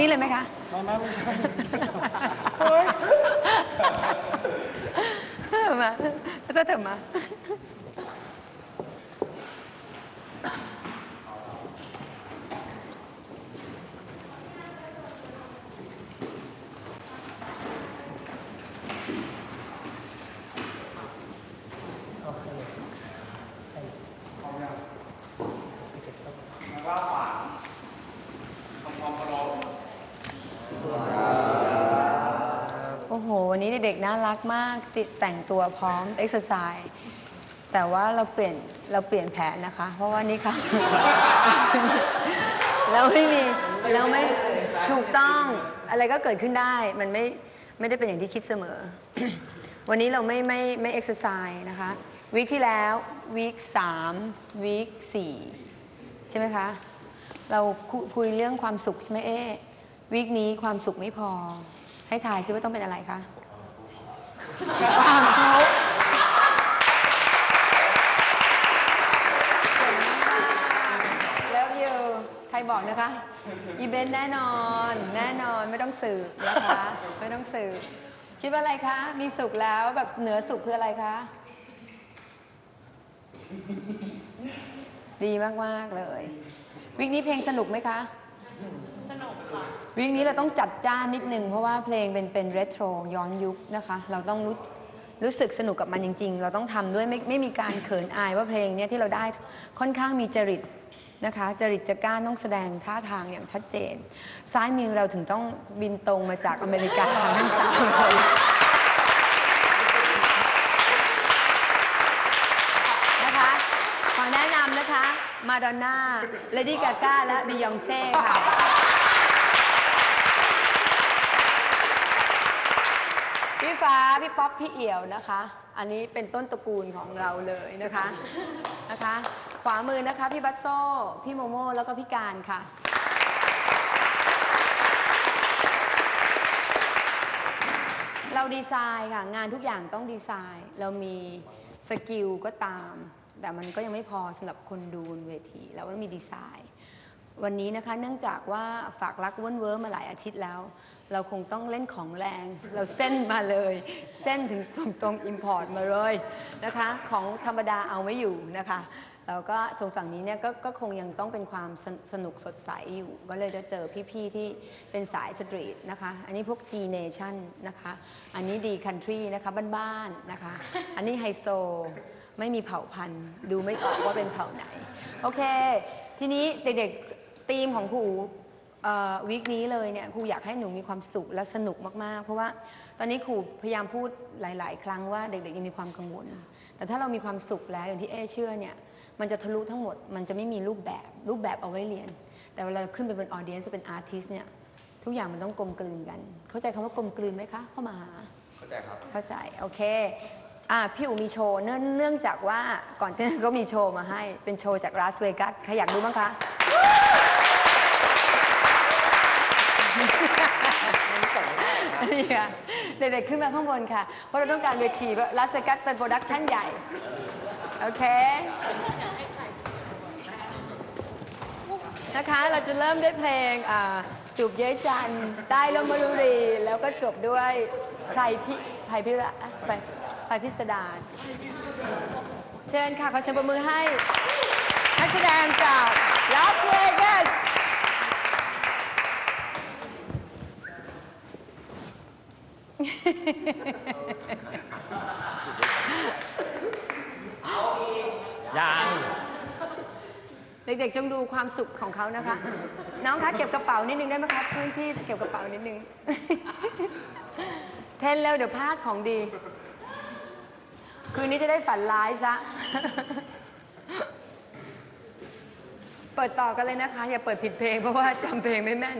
นี้เลยไหมคะ ไม่ไม่ไม่ใช่มาจะเถอะมาโอ้ กน่ารักมากติดแต่งตัวพร้อมเอ็กซ์ไซส์แต่ว่าเราเปลี่ยนเราเปลี่ยนแผนนะคะ เพราะว่านี่ค่ะ เราไม่มีเราไม่ถูกต้องอะไรก็เกิดขึ้นได้มันไม่ไม่ได้เป็นอย่างที่คิดเสมอ วันนี้เราไม่ไม่ไม่เอ็กซ์ไซส์นะคะวีคที่แล้ววีคสามวีคสี่ใช่ไหมคะ เราคุยเรื่องความสุขใช่ไหมเอ๊วีคนี้ความสุขไม่พอ ให้ทายซิว่าต้องเป็นอะไรคะ ความทุกข์เก่งาแล้วอยู่ใครบอกนะคะ อีเบนแน่นอน แน่นอนไม่ต้องสืบนะคะ ไม่ต้องสืบคิดว่าอะไรคะ มีสุขแล้วแบบเหนือสุขคืออะไรคะ ดีมาก ๆ เลย วิกนี้เพลงสนุกไหมคะ วิกนี้เราต้องจัดจ้านนิดนึง เพราะว่าเพลงเป็นเป็นเรโทรย้อนยุคนะคะ เราต้องรู้รู้สึกสนุกกับมันจริง ๆ เราต้องทำด้วยไม่ไม่มีการเขินอายว่าเพลงเนี้ยที่เราได้ค่อนข้างมีจริตนะคะ จริตจะกล้าต้องแสดงท่าทางอย่างชัดเจน ซ้ายมือเราถึงต้องบินตรงมาจากอเมริกาทั้งสามคนนะคะขอแนะนำนะคะ มาดอนน่าเลดี้กาก้าและบิยองเซ่ค่ะ พี่ฟ้า พี่ป๊อป พี่เอี่ยวนะคะ อันนี้เป็นต้นตระกูลของเราเลยนะคะ นะคะ ขวามือนะคะ พี่บัตโซ่ พี่โมโม่แล้วก็พี่การค่ะ เราดีไซน์ค่ะ งานทุกอย่างต้องดีไซน์ เรามีสกิลก็ตาม แต่มันก็ยังไม่พอสำหรับคนดูบนเวที เราต้องมีดีไซน์ วันนี้นะคะ เนื่องจากว่าฝากรักเว้นเว้มาหลายอาทิตย์แล้ว เราคงต้องเล่นของแรง เราเส้นมาเลย เส้นถึงส่งตรงอิมพอร์ตมาเลยนะคะ ของธรรมดาเอาไม่อยู่นะคะแล้วก็ตรงฝั่งนี้เนี่ยกก็คงยังต้องเป็นความสนสนุกสดใสอยู่ ก็เลยจะเจอพี่ๆที่เป็นสายสตรีทนะคะ อันนี้พวก G Nation นะคะ อันนี้ดีคันทรีนะคะบ้านๆนะคะ อันนี้ไฮโซ ไม่มีเผ่าพันธุ์ ดูไม่ออกว่าเป็นเผ่าไหน โอเค ทีนี้เด็กๆธีมของครู วีคนี้เลยเนี่ยครูอยากให้หนูมีความสุขและสนุกมากๆ เพราะว่าตอนนี้ครูพยายามพูดหลาย ๆ ครั้งว่าเด็กๆยังมีความกังวล แต่ถ้าเรามีความสุขแล้วอย่างที่เอเชื่อเนี่ยมันจะทะลุทั้งหมด มันจะไม่มีรูปแบบรูปแบบเอาไว้เรียน แต่เวลาขึ้นไปเป็นออเดียนซ์เป็นอาร์ติสเนี่ยทุกอย่างมันต้องกลมกลืนกัน เข้าใจคำว่ากลมกลืนไหมคะเข้ามาหาเข้าใจครับเข้าใจโอเคอ่าพี่อูมีโชว์เนื่องเนื่องจากว่าก่อนที่ก็มีโชว์มาให้เป็นโชว์จากลาสเวกัสใครอยากดูบ้างคะ นี่ ค่ะเด็กๆขึ้นมาข้างบนค่ะ เพราะเราต้องการเวทีลาสเวกัสเป็นโปรดักชั่นใหญ่ โอเค นะคะ เราจะเริ่มด้วยเพลงจูบเย้ยจันใต้ลมบุรี แล้วก็จบด้วยไพรพิไพรพิระไพรไพรพิสดารเชิญค่ะ ขอเสียงปรบมือให้นักแสดงจากลาสเวกัส ยังเด็กๆจงดูความสุขของเขานะคะ น้องคะเก็บกระเป๋านิดนึงได้ไหมคะพื้นที่เก็บกระเป๋านิดนึง เทนเร็วเดี๋ยวพลาดของดี คืนนี้จะได้ฝันร้ายซะ เปิดต่อกันเลยนะคะ อย่าเปิดผิดเพลงเพราะว่าจำเพลงไม่แม่น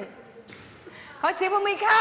เขาซิว่าม่ค่า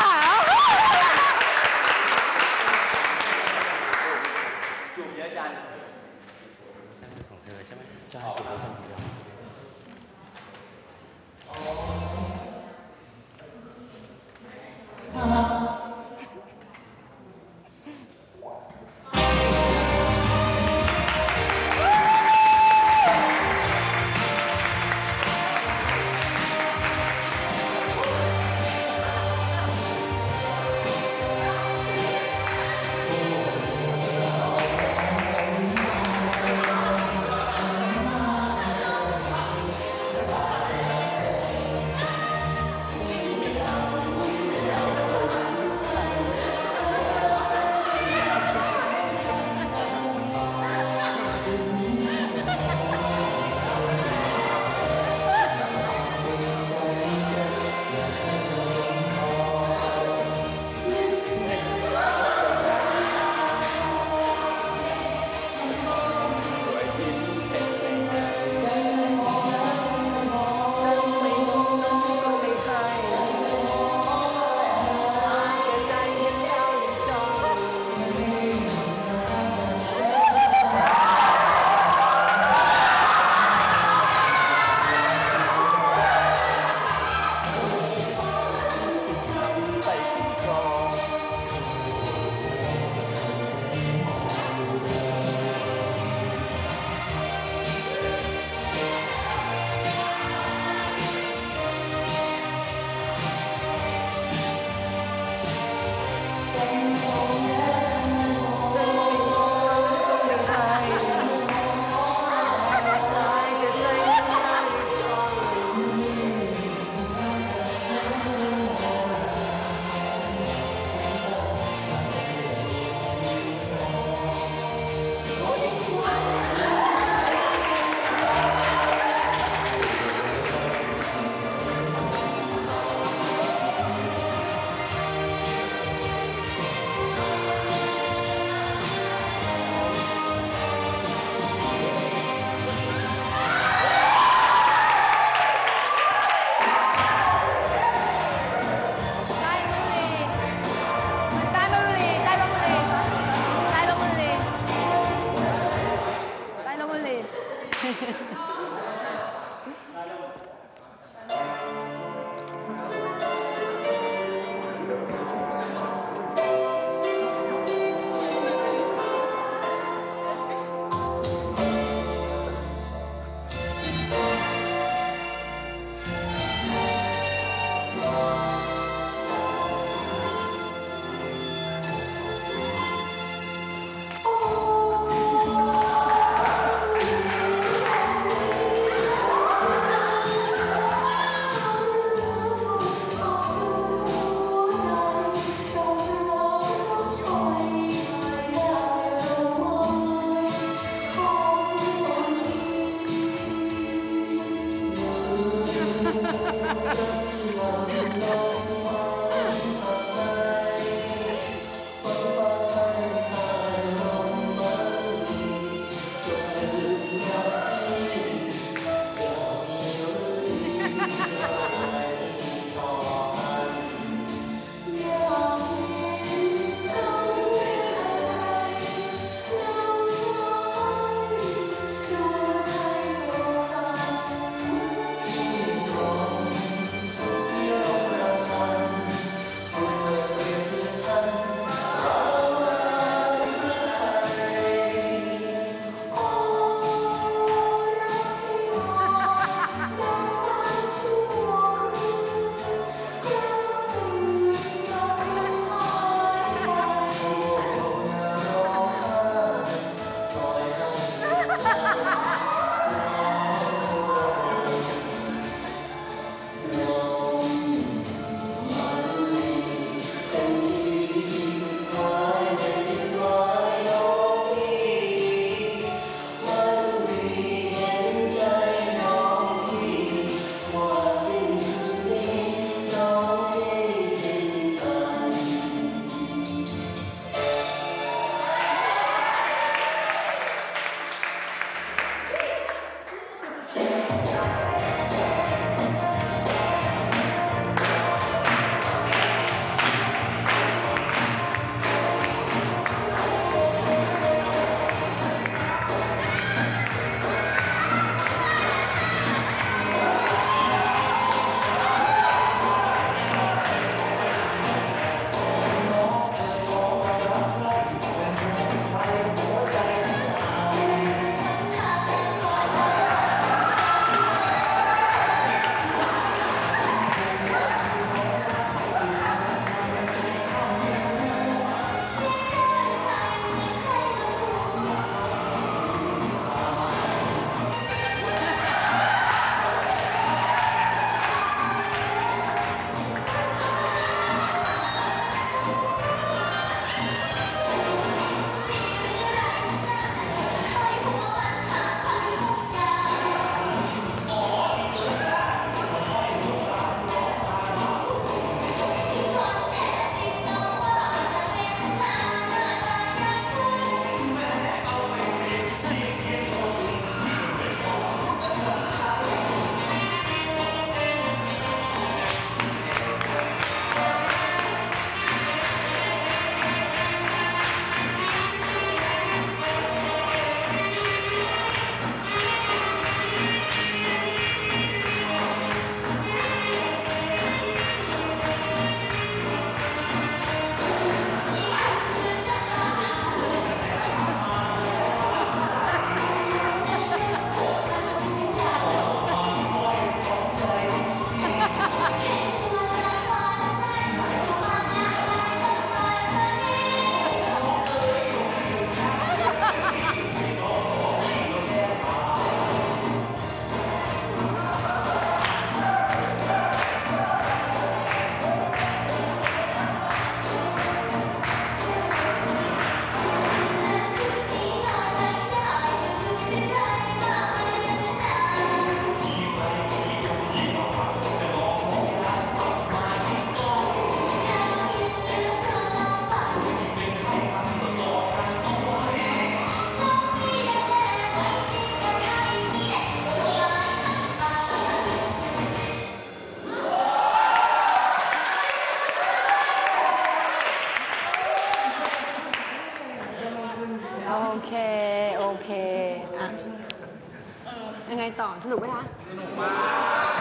มาก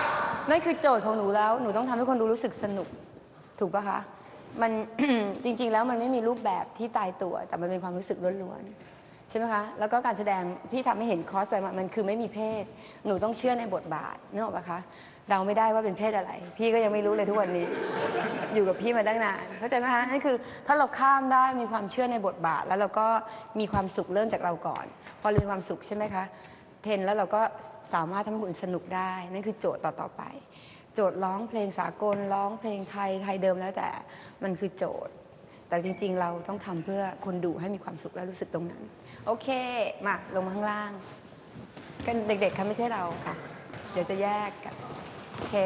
นั่นคือโจทย์ของหนูแล้ว หนูต้องทำให้คนดูรู้สึกสนุก ถูกปะคะ มัน จริง ๆ แล้วมันไม่มีรูปแบบที่ตายตัว แต่มันเป็นความรู้สึกล้วนๆ ใช่ไหมคะ แล้วก็การแสดงพี่ทำให้เห็นคอสไปมามันคือไม่มีเพศ หนูต้องเชื่อในบทบาทนึกออกปะคะเราไม่ได้ว่าเป็นเพศอะไร พี่ก็ยังไม่รู้เลยทุกวันนี้ อยู่กับพี่มาตั้งนาน เข้าใจไหมคะ นั่นคือถ้าเราข้ามได้มีความเชื่อในบทบาท แล้วเราก็มีความสุขเริ่มจากเราก่อน พอเรามีความสุขใช่ไหมคะ เทนแล้วเราก็สามารถทำให้คนอื่นสนุกได้ นั่นคือโจทย์ต่อๆไป โจทย์ร้องเพลงสากลร้องเพลงไทยไทยเดิมแล้วแต่มันคือโจทย์ แต่จริง ๆ เราต้องทำเพื่อคนดูให้มีความสุขและรู้สึกตรงนั้น โอเคมาลงมาข้างล่าง กันเด็กๆค่ะไม่ใช่เราค่ะ เดี๋ยวจะแยกกันโอเค